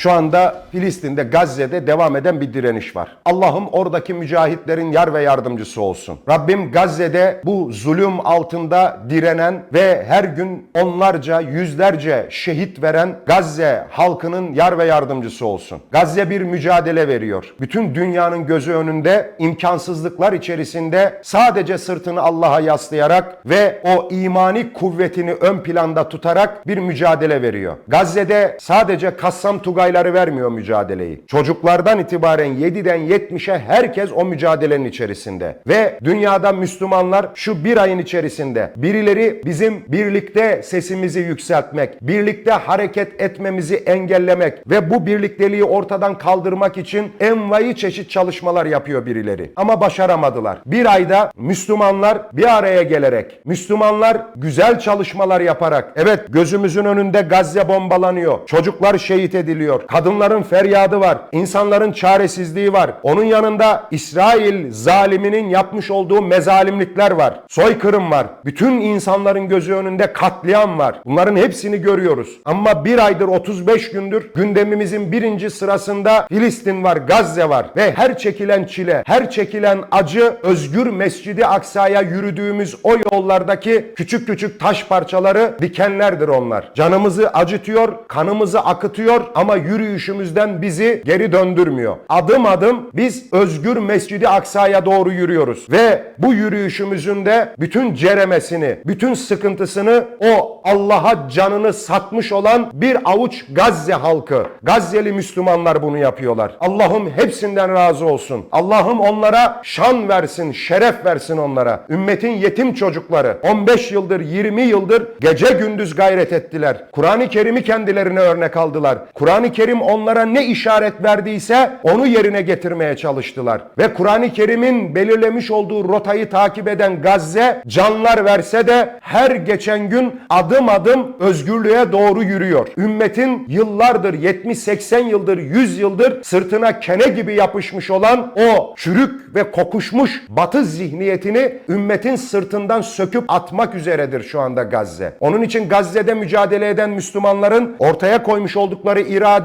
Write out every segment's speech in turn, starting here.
Şu anda Filistin'de, Gazze'de devam eden bir direniş var. Allah'ım oradaki mücahitlerin yar ve yardımcısı olsun. Rabbim Gazze'de bu zulüm altında direnen ve her gün onlarca, yüzlerce şehit veren Gazze halkının yar ve yardımcısı olsun. Gazze bir mücadele veriyor. Bütün dünyanın gözü önünde imkansızlıklar içerisinde sadece sırtını Allah'a yaslayarak ve o imani kuvvetini ön planda tutarak bir mücadele veriyor. Gazze'de sadece Kassam Tugayları vermiyor mücadeleyi. Çocuklardan itibaren 7'den 70'e herkes o mücadelenin içerisinde. Ve dünyada Müslümanlar şu bir ayın içerisinde birileri bizim birlikte sesimizi yükseltmek, birlikte hareket etmemizi engellemek ve bu birlikteliği ortadan kaldırmak için envai çeşit çalışmalar yapıyor birileri. Ama başaramadılar. Bir ayda Müslümanlar bir araya gelerek, Müslümanlar güzel çalışmalar yaparak, evet gözümüzün önünde Gazze bombalanıyor, çocuklar şehit ediliyor, kadınların feryadı var, insanların çaresizliği var. Onun yanında İsrail zaliminin yapmış olduğu mezalimlikler var, soykırım var, bütün insanların gözü önünde katliam var. Bunların hepsini görüyoruz. Ama bir aydır 35 gündür gündemimizin birinci sırasında Filistin var, Gazze var ve her çekilen çile, her çekilen acı özgür Mescidi Aksa'ya yürüdüğümüz o yollardaki küçük küçük taş parçaları dikenlerdir onlar. Canımızı acıtıyor, kanımızı akıtıyor ama yürüyüşümüzden bizi geri döndürmüyor. Adım adım biz özgür Mescidi Aksa'ya doğru yürüyoruz ve bu yürüyüşümüzün de bütün ceremesini, bütün sıkıntısını o Allah'a canını satmış olan bir avuç Gazze halkı, Gazze'li Müslümanlar bunu yapıyorlar. Allah'ım hepsinden razı olsun. Allah'ım onlara şan versin, şeref versin onlara. Ümmetin yetim çocukları 15 yıldır, 20 yıldır gece gündüz gayret ettiler. Kur'an-ı Kerim'i kendilerine örnek aldılar. Kur'an-ı Kerim onlara ne işaret verdiyse onu yerine getirmeye çalıştılar. Ve Kur'an-ı Kerim'in belirlemiş olduğu rotayı takip eden Gazze canlar verse de her geçen gün adım adım özgürlüğe doğru yürüyor. Ümmetin yıllardır 70-80 yıldır 100 yıldır sırtına kene gibi yapışmış olan o çürük ve kokuşmuş batı zihniyetini ümmetin sırtından söküp atmak üzeredir şu anda Gazze. Onun için Gazze'de mücadele eden Müslümanların ortaya koymuş oldukları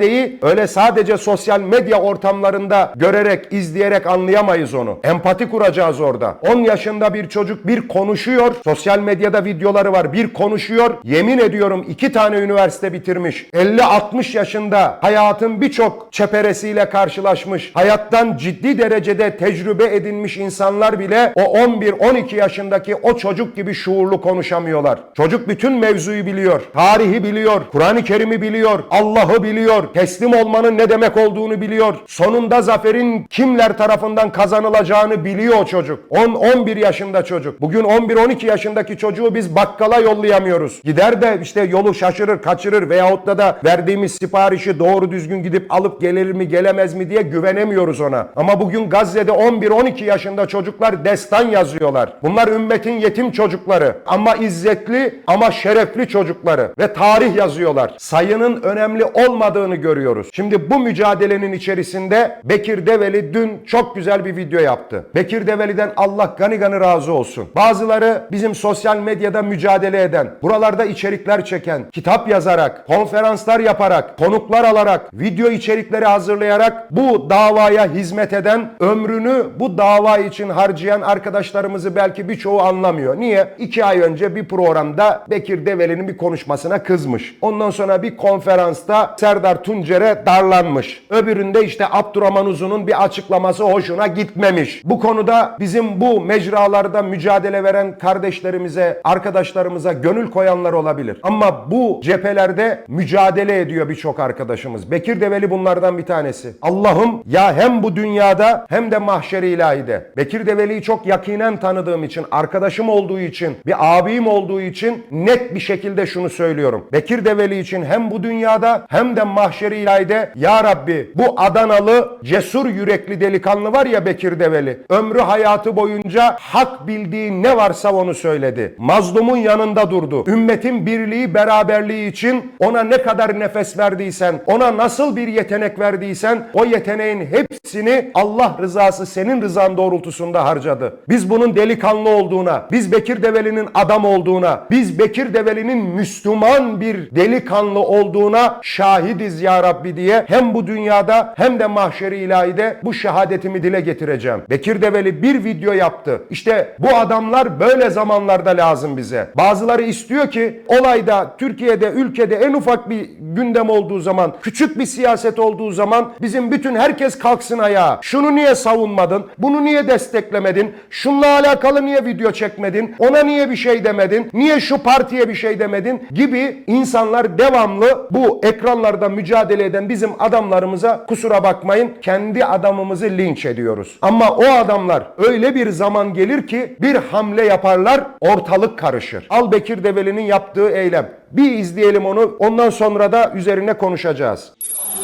iradeyi öyle sadece sosyal medya ortamlarında görerek, izleyerek anlayamayız onu. Empati kuracağız orada. 10 yaşında bir çocuk bir konuşuyor. Sosyal medyada videoları var. Bir konuşuyor. Yemin ediyorum iki tane üniversite bitirmiş. 50-60 yaşında hayatın birçok çeperesiyle karşılaşmış. Hayattan ciddi derecede tecrübe edinmiş insanlar bile o 11-12 yaşındaki o çocuk gibi şuurlu konuşamıyorlar. Çocuk bütün mevzuyu biliyor. Tarihi biliyor. Kur'an-ı Kerim'i biliyor. Allah'ı biliyor. Teslim olmanın ne demek olduğunu biliyor. Sonunda zaferin kimler tarafından kazanılacağını biliyor o çocuk. 10-11 yaşında çocuk. Bugün 11-12 yaşındaki çocuğu biz bakkala yollayamıyoruz. Gider de işte yolu şaşırır, kaçırır veyahut da da verdiğimiz siparişi doğru düzgün gidip alıp gelir mi gelemez mi diye güvenemiyoruz ona. Ama bugün Gazze'de 11-12 yaşında çocuklar destan yazıyorlar. Bunlar ümmetin yetim çocukları ama izzetli ama şerefli çocukları ve tarih yazıyorlar. Sayının önemli olmadığını görüyoruz. Şimdi bu mücadelenin içerisinde Bekir Develi dün çok güzel bir video yaptı. Bekir Develi'den Allah gani gani razı olsun. Bazıları bizim sosyal medyada mücadele eden, buralarda içerikler çeken, kitap yazarak, konferanslar yaparak, konuklar alarak, video içerikleri hazırlayarak bu davaya hizmet eden, ömrünü bu dava için harcayan arkadaşlarımızı belki birçoğu anlamıyor. Niye? İki ay önce bir programda Bekir Develi'nin bir konuşmasına kızmış. Ondan sonra bir konferansta Serdar Tuncer'e darlanmış. Öbüründe işte Abdurrahman Uzun'un bir açıklaması hoşuna gitmemiş. Bu konuda bizim bu mecralarda mücadele veren kardeşlerimize, arkadaşlarımıza gönül koyanlar olabilir. Ama bu cephelerde mücadele ediyor birçok arkadaşımız. Bekir Develi bunlardan bir tanesi. Allah'ım ya hem bu dünyada hem de mahşeri ilahide. Bekir Develi'yi çok yakinen tanıdığım için, arkadaşım olduğu için, bir abim olduğu için net bir şekilde şunu söylüyorum. Bekir Develi için hem bu dünyada hem de mahşeri ilahide ya Rabbi bu Adanalı cesur yürekli delikanlı var ya Bekir Develi. Ömrü hayatı boyunca hak bildiği ne varsa onu söyledi. Mazlumun yanında durdu. Ümmetin birliği beraberliği için ona ne kadar nefes verdiysen, ona nasıl bir yetenek verdiysen o yeteneğin hepsini Allah rızası senin rızan doğrultusunda harcadı. Biz bunun delikanlı olduğuna, biz Bekir Develi'nin adam olduğuna, biz Bekir Develi'nin Müslüman bir delikanlı olduğuna şahidiz ya Rabbi diye hem bu dünyada hem de mahşeri ilahide bu şehadetimi dile getireceğim. Bekir Develi bir video yaptı. İşte bu adamlar böyle zamanlarda lazım bize. Bazıları istiyor ki olayda Türkiye'de ülkede en ufak bir gündem olduğu zaman küçük bir siyaset olduğu zaman bizim bütün herkes kalksın ayağa. Şunu niye savunmadın? Bunu niye desteklemedin? Şunla alakalı niye video çekmedin? Ona niye bir şey demedin? Niye şu partiye bir şey demedin? Gibi insanlar devamlı bu ekranlarda mücadele mücadele eden bizim adamlarımıza kusura bakmayın kendi adamımızı linç ediyoruz. Ama o adamlar öyle bir zaman gelir ki bir hamle yaparlar ortalık karışır. Albekir Develi'nin yaptığı eylem. Bir izleyelim onu ondan sonra da üzerine konuşacağız.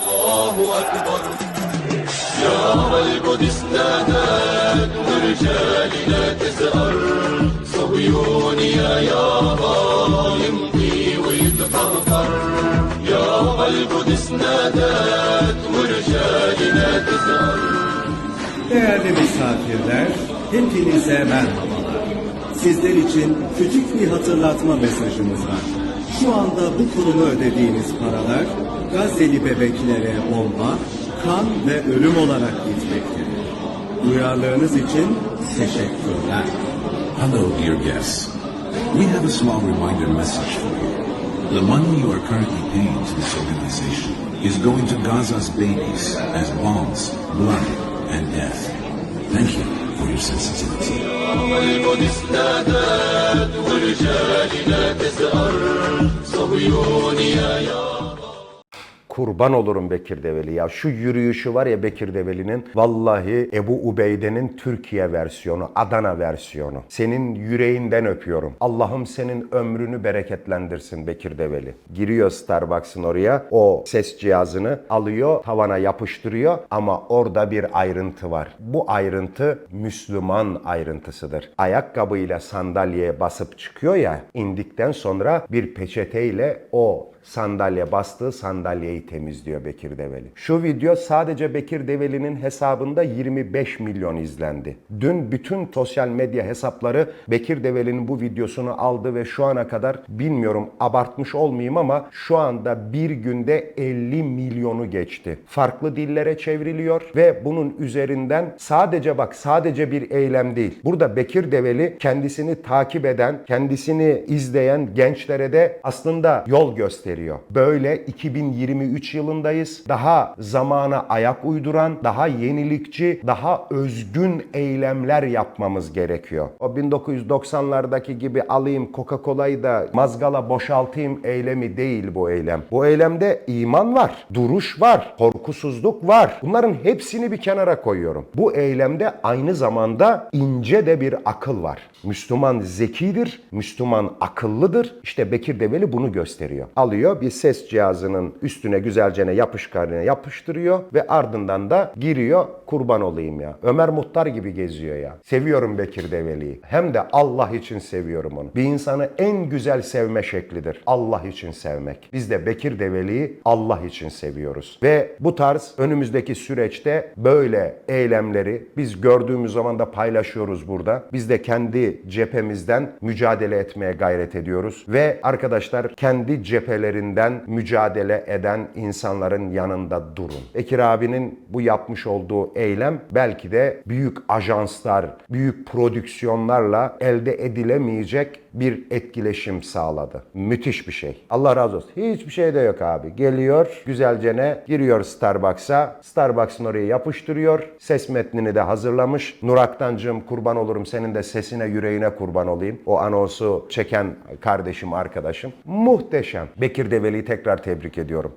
Allahu Ekber Ya Vel-Kudüs Neden Nur Ya Değerli misafirler, hepinize merhabalar. Sizler için küçük bir hatırlatma mesajımız var. Şu anda bu kuruma ödediğiniz paralar Gazze'li bebeklere bomba, kan ve ölüm olarak gitmektedir. Duyarlılığınız için teşekkürler. Hello, dear guests. We have a small reminder message for you. The money you are currently paying to this organization is going to Gaza's babies as bombs, blood, and death. Thank you for your sensitivity. القدس نادت ورجالنا تزأر صهيون يا يابا Kurban olurum Bekir Develi ya. Şu yürüyüşü var ya Bekir Develi'nin. Vallahi Ebu Ubeyde'nin Türkiye versiyonu, Adana versiyonu. Senin yüreğinden öpüyorum. Allah'ım senin ömrünü bereketlendirsin Bekir Develi. Giriyor Starbucks'ın oraya. O ses cihazını alıyor, tavana yapıştırıyor ama orada bir ayrıntı var. Bu ayrıntı Müslüman ayrıntısıdır. Ayakkabıyla sandalyeye basıp çıkıyor ya, indikten sonra bir peçeteyle o sandalye bastığı sandalyeyi temizliyor Bekir Develi. Şu video sadece Bekir Develi'nin hesabında 25 milyon izlendi. Dün bütün sosyal medya hesapları Bekir Develi'nin bu videosunu aldı ve şu ana kadar bilmiyorum abartmış olmayayım ama şu anda bir günde 50 milyonu geçti. Farklı dillere çevriliyor ve bunun üzerinden sadece bak sadece bir eylem değil. Burada Bekir Develi kendisini takip eden, kendisini izleyen gençlere de aslında yol gösteriyor. Böyle 2023 yılındayız. Daha zamana ayak uyduran, daha yenilikçi, daha özgün eylemler yapmamız gerekiyor. O 1990'lardaki gibi alayım Coca-Cola'yı da mazgala boşaltayım eylemi değil bu eylem. Bu eylemde iman var, duruş var, korkusuzluk var. Bunların hepsini bir kenara koyuyorum. Bu eylemde aynı zamanda ince de bir akıl var. Müslüman zekidir, Müslüman akıllıdır. İşte Bekir Develi bunu gösteriyor. Alıyor bir ses cihazının üstüne güzelce yapışkanını yapıştırıyor ve ardından da giriyor kurban olayım ya. Ömer Muhtar gibi geziyor ya. Seviyorum Bekir Develi'yi. Hem de Allah için seviyorum onu. Bir insanı en güzel sevme şeklidir. Allah için sevmek. Biz de Bekir Develi'yi Allah için seviyoruz. Ve bu tarz önümüzdeki süreçte böyle eylemleri biz gördüğümüz zaman da paylaşıyoruz burada. Biz de kendi cephemizden mücadele etmeye gayret ediyoruz. Ve arkadaşlar kendi cephelerinden mücadele eden insanların yanında durun. Bekir abinin bu yapmış olduğu eylem belki de büyük ajanslar, büyük prodüksiyonlarla elde edilemeyecek bir etkileşim sağladı. Müthiş bir şey. Allah razı olsun. Hiçbir şey de yok abi. Geliyor güzelce ne? Giriyor Starbucks'a. Starbucks'ın oraya yapıştırıyor. Ses metnini de hazırlamış. Nuraktancığım kurban olurum senin de sesine yüreğine kurban olayım. O anonsu çeken kardeşim, arkadaşım. Muhteşem. Bekir Develi'yi tekrar tebrik ediyorum.